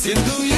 Siendo yo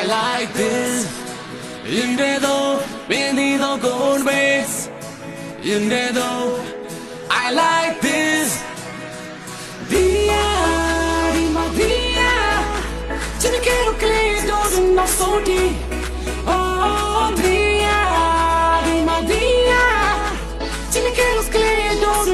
I like this. Indedo, venido con vez. Indedo, I like this. Día, Rima Día. Yo no quiero que les dos no son ti. Oh, Día, Rima Día. Yo no quiero que dos